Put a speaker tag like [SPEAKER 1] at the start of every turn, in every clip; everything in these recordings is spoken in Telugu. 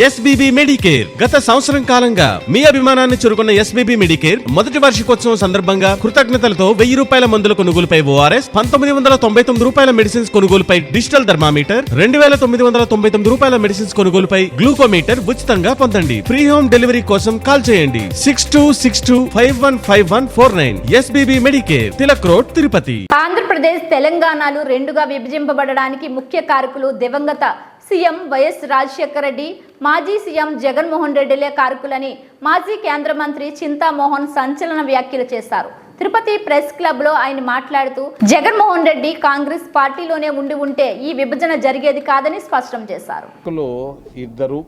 [SPEAKER 1] ఎస్బీబీ మెడికేర్ గత సంవత్సరం కాలంగా మీ అభిమానాన్ని చురుకున్న ఎస్బీబీ మెడికేర్ మొదటి వార్షికోత్సవం సందర్భంగా కృతజ్ఞతలతో వెయ్యి రూపాయల మందుల కొనుగోలుపై ఓఆర్ఎస్ పంతొమ్మిది వందల తొంభై తొమ్మిది రూపాయల మెడిసిన్స్ కొనుగోలుపై డిజిటల్ థర్మామీటర్ రెండు వేల తొమ్మిది వందల తొంభై తొమ్మిది రూపాయల మెడిసిన్స్ కొనుగోలుపై గ్లూకోమీటర్ ఉచితంగా పొందండి. ఫ్రీ హోమ్ డెలివరీ కోసం కాల్ చేయండి. Six two six two five one five one four nine SBB Medicare Tilak road Tirupati.
[SPEAKER 2] Andhra Pradesh తెలంగాణలు రెండుగా విభజింపబడడానికి ముఖ్య కారకులు దివంగత సీఎం వైఎస్ రాజశేఖర రెడ్డి మాజీ సీఎం జగన్మోహన్ రెడ్డిలే కారకులని మాజీ కేంద్ర మంత్రి చింతామోహన్ సంచలన వ్యాఖ్యలు చేశారు. తిరుపతి ప్రెస్ క్లబ్లో ఆయన మాట్లాడుతూ జగన్మోహన్ రెడ్డి కాంగ్రెస్ పార్టీలోనే ఉండి ఉంటే ఈ విభజన జరిగేది కాదని స్పష్టం చేశారు.
[SPEAKER 3] ఇద్దరు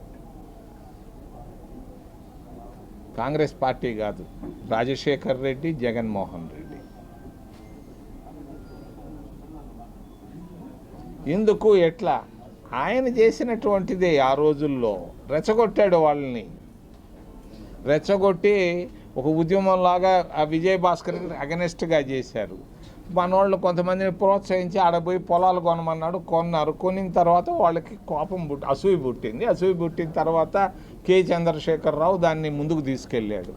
[SPEAKER 3] కాంగ్రెస్ పార్టీ కాదు రాజశేఖర్ రెడ్డి జగన్మోహన్ రెడ్డి. ఎందుకు ఎట్లా? ఆయన చేసినటువంటిదే ఆ రోజుల్లో. రెచ్చగొట్టాడు వాళ్ళని. రెచ్చగొట్టి ఒక ఉద్యమంలాగా ఆ విజయ్ భాస్కర్ అగనెస్ట్గా చేశారు. మనోళ్ళు కొంతమందిని ప్రోత్సహించి ఆడపోయి పొలాలు కొనమన్నాడు కొన్నారు. కొనిన తర్వాత వాళ్ళకి కోపం పుట్టి అసూయి పుట్టింది. అసూయి పుట్టిన తర్వాత కె. చంద్రశేఖరరావు దాన్ని ముందుకు తీసుకెళ్ళాడు.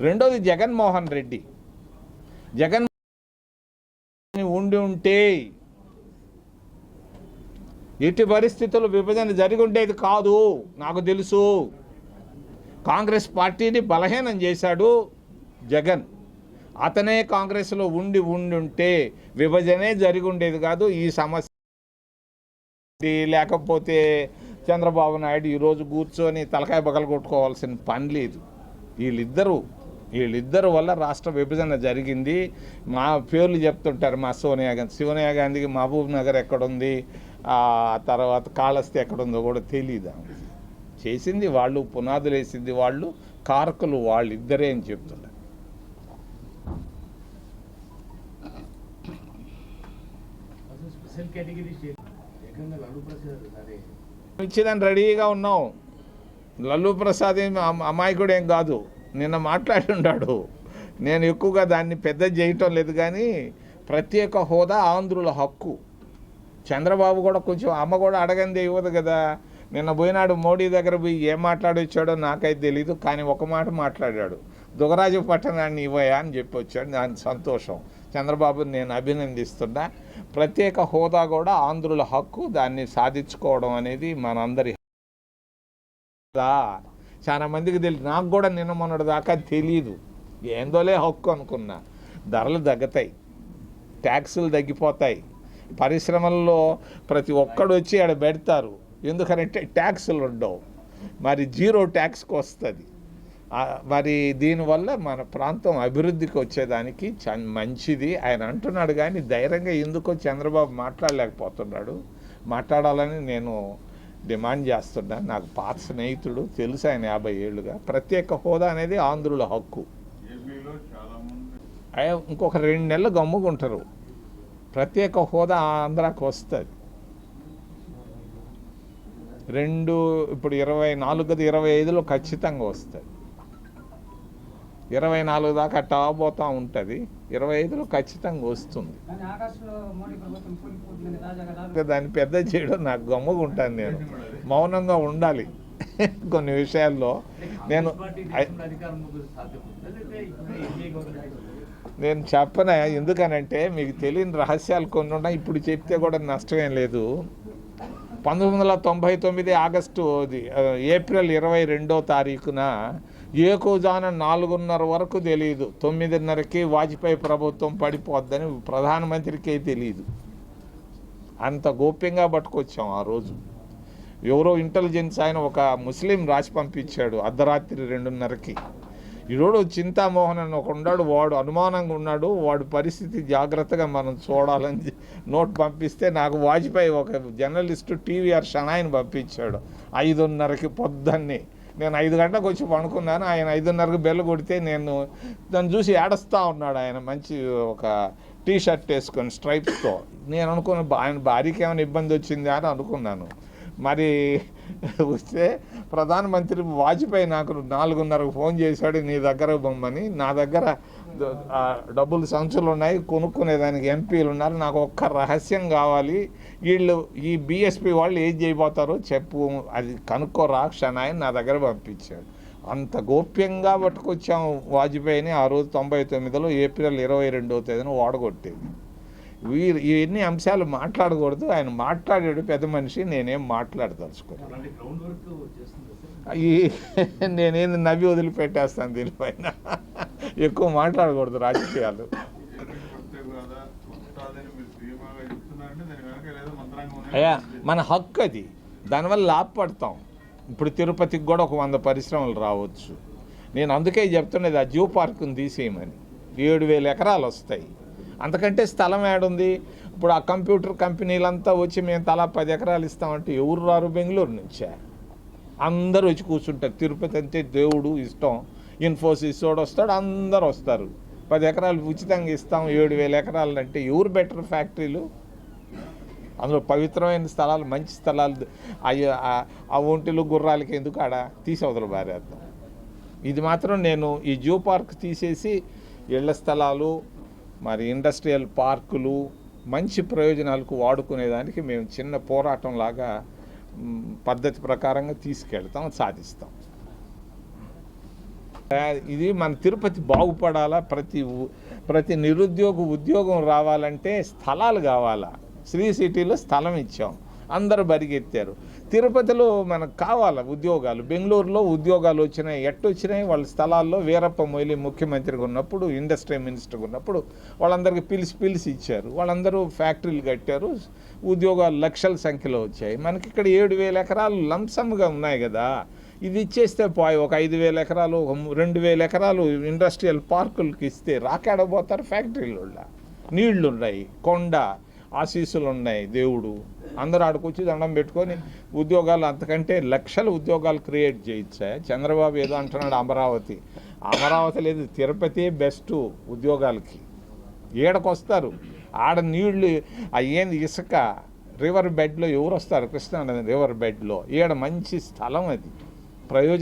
[SPEAKER 3] రెండోది జగన్మోహన్ రెడ్డి. జగన్ ఉండి ఉంటే ఎట్టి పరిస్థితుల్లో విభజన జరిగి ఉండేది కాదు. నాకు తెలుసు. కాంగ్రెస్ పార్టీని బలహీనం చేశాడు జగన్. అతనే కాంగ్రెస్లో ఉండి ఉండుంటే విభజనే జరిగి ఉండేది కాదు. ఈ సమస్య లేకపోతే చంద్రబాబు నాయుడు ఈరోజు కూర్చొని తలకాయ బగలు కొట్టుకోవాల్సిన పని లేదు. వీళ్ళిద్దరూ వీళ్ళిద్దరు వల్ల రాష్ట్ర విభజన జరిగింది. మా పేర్లు చెప్తుంటారు మా సోనియా గాంధీ. సోనియా గాంధీకి మహబూబ్ నగర్ ఎక్కడుంది? తర్వాత కాళహస్తి ఎక్కడుందో కూడా తెలియదు చేసింది వాళ్ళు పునాదులు వేసింది వాళ్ళు కారకులు వాళ్ళిద్దరే అని చెప్తున్నారు. ఇచ్చేదాన్ని రెడీగా ఉన్నాం లల్లు ప్రసాద్ ఏం అమాయకుడు ఏం కాదు. నిన్న మాట్లాడి ఉన్నాడు. నేను ఎక్కువగా దాన్ని పెద్ద చేయటం లేదు కానీ ప్రత్యేక హోదా ఆంధ్రుల హక్కు. చంద్రబాబు కూడా కొంచెం అమ్మ కూడా అడగంది ఇవ్వదు కదా. నిన్న పోయినాడు మోడీ దగ్గర పోయి ఏం మాట్లాడొచ్చాడో నాకైతే తెలీదు కానీ ఒక మాట మాట్లాడాడు. దుగరాజు పట్టణాన్ని ఇవ్వయా అని చెప్పి వచ్చాడు. దాని సంతోషం. చంద్రబాబుని నేను అభినందిస్తున్నా. ప్రత్యేక హోదా కూడా ఆంధ్రుల హక్కు దాన్ని సాధించుకోవడం అనేది మనందరి చాలా మందికి తెలియదు నాకు కూడా నిన్న మొన్నటి దాకా తెలియదు ఏందోలే హక్కు అనుకున్నా. ధరలు తగ్గుతాయి. ట్యాక్సులు తగ్గిపోతాయి. పరిశ్రమల్లో ప్రతి ఒక్కడు వచ్చి ఆడ పెడతారు. ఎందుకనంటే ట్యాక్సులు ఉండవు. మరి జీరో ట్యాక్స్కి వస్తుంది. మరి దీనివల్ల మన ప్రాంతం అభివృద్ధికి వచ్చేదానికి చ- మంచిది. ఆయన అంటున్నాడు కానీ ధైర్యంగా ఎందుకో చంద్రబాబు మాట్లాడలేకపోతున్నాడు. మాట్లాడాలని నేను డిమాండ్ చేస్తున్నా. నాకు పాత స్నేహితుడు తెలుసు ఆయన యాభై ఏళ్ళుగా. ప్రత్యేక హోదా అనేది ఆంధ్రుల హక్కు. ఇంకొక రెండు నెలలు గమ్ముకుంటారు ప్రత్యేక హోదా ఆంధ్రాకి వస్తుంది. రెండు ఇప్పుడు ఇరవై నాలుగు ఇరవై ఐదులో ఖచ్చితంగా వస్తుంది. ఇరవై నాలుగు దాకా అట్టా పోతూ ఉంటుంది. ఇరవై ఐదులో ఖచ్చితంగా వస్తుంది. దాన్ని పెద్ద చేయడం నాకు గమ్ముగా ఉంటాను నేను. మౌనంగా ఉండాలి. కొన్ని విషయాల్లో నేను నేను చెప్పన? ఎందుకనంటే మీకు తెలియని రహస్యాలు కొన్ని ఉన్నాయి. ఇప్పుడు చెప్తే కూడా నష్టమేం లేదు. పంతొమ్మిది వందల తొంభై తొమ్మిది ఆగస్టు ఏప్రిల్ ఇరవై రెండో తారీఖున ఏకోజాన నాలుగున్నర వరకు తెలియదు తొమ్మిదిన్నరకి వాజ్పేయి ప్రభుత్వం పడిపోద్దని ప్రధానమంత్రికే తెలియదు అంత గోప్యంగా పట్టుకొచ్చాం ఆ రోజు. ఎవరో ఇంటెలిజెన్స్ ఆయన ఒక ముస్లిం రాసి పంపించాడు అర్ధరాత్రి రెండున్నరకి. ఈరోడు చింతామోహన్ అని ఒక ఉన్నాడు వాడు అనుమానంగా ఉన్నాడు వాడు పరిస్థితి జాగ్రత్తగా మనం చూడాలని నోట్ పంపిస్తే నాకు వాజ్పేయి ఒక జర్నలిస్టు టీవీఆర్ షణాయిని పంపించాడు. ఐదున్నరకి పొద్దున్నే. నేను ఐదు గంటలకు వచ్చి పడుకున్నాను ఆయన ఐదున్నరకు బెల్ల కొడితే నేను దాన్ని చూసి ఏడస్తూ ఉన్నాడు ఆయన మంచి ఒక టీ షర్ట్ వేసుకొని స్ట్రైప్స్తో. నేను అనుకున్న ఆయన భార్యకి ఏమైనా ఇబ్బంది వచ్చిందా అని అనుకున్నాను. మరి వస్తే ప్రధానమంత్రి వాజ్పేయి నాకు నాలుగున్నరకు ఫోన్ చేశాడు నీ దగ్గర బొమ్మని నా దగ్గర డబ్బులు సంచులు ఉన్నాయి కొనుక్కునేదానికి ఎంపీలు ఉన్నారు నాకు ఒక్క రహస్యం కావాలి. వీళ్ళు ఈ బీఎస్పీ వాళ్ళు ఏం చేయబోతారో చెప్పు అది కనుక్కో క్షణాయి నా దగ్గర పంపించాడు. అంత గోప్యంగా పట్టుకొచ్చాం వాజ్పేయిని. ఆ రోజు తొంభై తొమ్మిదిలో ఏప్రిల్ ఇరవై రెండవ తేదీన ఓడగొట్టేది. వీరు ఇవన్నీ అంశాలు మాట్లాడకూడదు ఆయన మాట్లాడాడు పెద్ద మనిషి నేనేం మాట్లాడదలుచుకోను. ఈ నేనేంది నవ్వి వదిలిపెట్టేస్తాను దీనిపైన. ఎక్కువ మాట్లాడకూడదు రాజకీయాలు. అయ్యా మన హక్కు అది. దానివల్ల లాభపడతాం. ఇప్పుడు తిరుపతికి కూడా ఒక వంద పరిశ్రమలు రావచ్చు. నేను అందుకే చెప్తున్నది ఆ జూ పార్కుని తీసేయమని. ఏడు వేల ఎకరాలు వస్తాయి. అంతకంటే స్థలం ఏడుంది? ఇప్పుడు ఆ కంప్యూటర్ కంపెనీలంతా వచ్చి మేము తలా పది ఎకరాలు ఇస్తామంటే ఎవరు రారు బెంగళూరు నుంచే? అందరూ వచ్చి కూర్చుంటారు. తిరుపతి అంటే దేవుడు ఇష్టం. ఇన్ఫోసిస్ వాడు వస్తాడు అందరు వస్తారు. పది ఎకరాలు ఉచితంగా ఇస్తాం ఏడు వేల ఎకరాలు అంటే ఎవరు బెటర్ ఫ్యాక్టరీలు? అందులో పవిత్రమైన స్థలాలు మంచి స్థలాలు అయ్యో ఆ- ఒంటిలు గుర్రాలకి ఎందుకు ఆడ? తీసవతలు బారేద్దాం ఇది మాత్రం నేను ఈ జూ పార్క్ తీసేసి ఇళ్ళ స్థలాలు మరి ఇండస్ట్రియల్ పార్కులు మంచి ప్రయోజనాలకు వాడుకునేదానికి మేము చిన్న పోరాటం లాగా పద్ధతి ప్రకారంగా తీసుకెళ్తాం సాధిస్తాం. ఇది మన తిరుపతి బాగుపడాలా? ప్రతి ప్రతి నిరుద్యోగ ఉద్యోగం రావాలంటే స్థలాలు కావాలా? శ్రీ సిటీలో స్థలం ఇచ్చాం. అందరూ బరిగెత్తారు. తిరుపతిలో మనకు కావాలి ఉద్యోగాలు? బెంగళూరులో ఉద్యోగాలు వచ్చినాయి ఎట్టొచ్చినాయి? వాళ్ళ స్థలాల్లో వీరప్ప మొయిలి ముఖ్యమంత్రిగా ఉన్నప్పుడు ఇండస్ట్రీ మినిస్టర్గా ఉన్నప్పుడు వాళ్ళందరికీ పిలిచి పిలిచి ఇచ్చారు. వాళ్ళందరూ ఫ్యాక్టరీలు కట్టారు. ఉద్యోగాలు లక్షల సంఖ్యలో వచ్చాయి. మనకి ఇక్కడ ఏడు వేల ఎకరాలు లంసమ్గా ఉన్నాయి కదా. ఇది ఇచ్చేస్తే పోయి ఒక ఐదు వేల ఎకరాలు ఒక రెండు వేల ఎకరాలు ఇండస్ట్రియల్ పార్కులకి ఇస్తే రాకాడబోతారు ఫ్యాక్టరీలు నీళ్ళు ఉన్నాయి కొండ ఆశీస్సులు ఉన్నాయి దేవుడు. అందరూ ఆడుకొచ్చి దండం పెట్టుకొని ఉద్యోగాలు అంతకంటే లక్షల ఉద్యోగాలు క్రియేట్ చేయొచ్చా చంద్రబాబు ఏదో అంటున్నాడు అమరావతి. అమరావతి లేదు తిరుపతి బెస్ట్ ఉద్యోగాలకి. ఏడకొస్తారు ఆడ నీళ్ళు అయ్యేది ఇసుక రివర్ బెడ్లో ఎవరు వస్తారు కృష్ణా రివర్ బెడ్లో. ఈడ మంచి స్థలం అది. ప్రయోజనం